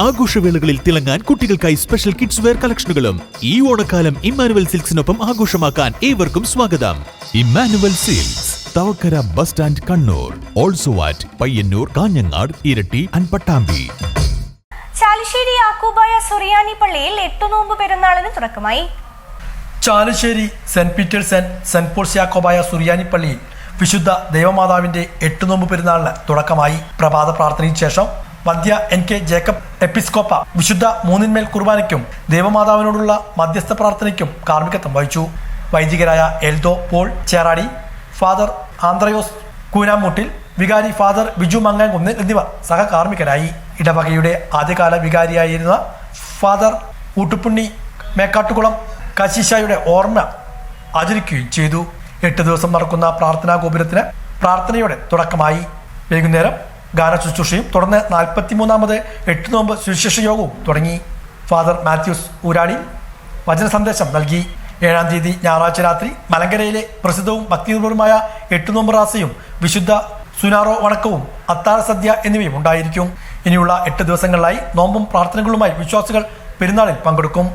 ആഘോഷവേളകളിൽ തിളങ്ങാൻ കുട്ടികൾക്കായി special kids wear കളക്ഷനുകളും ഈ ഓണക്കാലം ഇമ്മാനുവൽ സിൽക്സിനൊപ്പം ആഘോഷമാക്കാൻ ഏവർക്കും സ്വാഗതം. Emmanuel silks Thavakkara bus stand Kannur also at Payyanur Kanhangad Iritty and Pattambi. Chalissery Yakobaya Suriyani പള്ളിയിൽ എട്ടു നോമ്പ് പെരുന്നാളിന് തുടക്കമായി. Chalissery saint Peter's and saint Paul's Yakobaya Suriyani പള്ളിയിൽ വിശുദ്ധ ദൈവമാതാവിന്റെ എട്ടു നോമ്പ് പെരുന്നാളിന് തുടക്കമായി. പ്രഭാത പ്രാർത്ഥനയ്ക്ക് ശേഷം വദ്യ എൻ കെ ജേക്കബ് എപ്പിസ്കോപ്പ വിശുദ്ധ മൂന്നിന്മേൽ കുർബാനയ്ക്കും ദേവമാതാവിനോടുള്ള മധ്യസ്ഥ പ്രാർത്ഥനയ്ക്കും കാർമ്മികത്വം വഹിച്ചു. വൈദികരായ എൽദോ പോൾ ചേറാടി ഫാദർ ആന്ത്രയോസ് കൂനാമൂട്ടിൽ വികാരി ഫാദർ ബിജു മങ്ങാൻകുന്ന് എന്നിവർ സഹകാർമ്മികരായി. ഇടവകയുടെ ആദ്യകാല വികാരിയായിരുന്ന ഫാദർ ഊട്ടുപുണ്ണി മേക്കാട്ടുകുളം കശിശായുടെ ഓർമ്മ ആചരിക്കുകയും ചെയ്തു. എട്ട് ദിവസം നടക്കുന്ന പ്രാർത്ഥനാ ഗോപുരത്തിന് പ്രാർത്ഥനയോടെ തുടക്കമായി. വൈകുന്നേരം ഗാന ശുശ്രൂഷയും തുടർന്ന് നാൽപ്പത്തിമൂന്നാമത് എട്ട് നോമ്പ് സുവിശേഷ യോഗവും തുടങ്ങി. ഫാദർ മാത്യൂസ് ഊരാളി വചന സന്ദേശം നൽകി. ഏഴാം തീയതി ഞായറാഴ്ച രാത്രി മലങ്കരയിലെ പ്രസിദ്ധവും ഭക്തിപൂർവമായ എട്ടുനോമ്പ് റാസയും വിശുദ്ധ സുനാറോ വണക്കവും അത്താഴ സദ്യ എന്നിവയും ഉണ്ടായിരിക്കും. ഇനിയുള്ള എട്ട് ദിവസങ്ങളിലായി നോമ്പും പ്രാർത്ഥനകളുമായി വിശ്വാസികൾ പെരുന്നാളിൽ പങ്കെടുക്കും.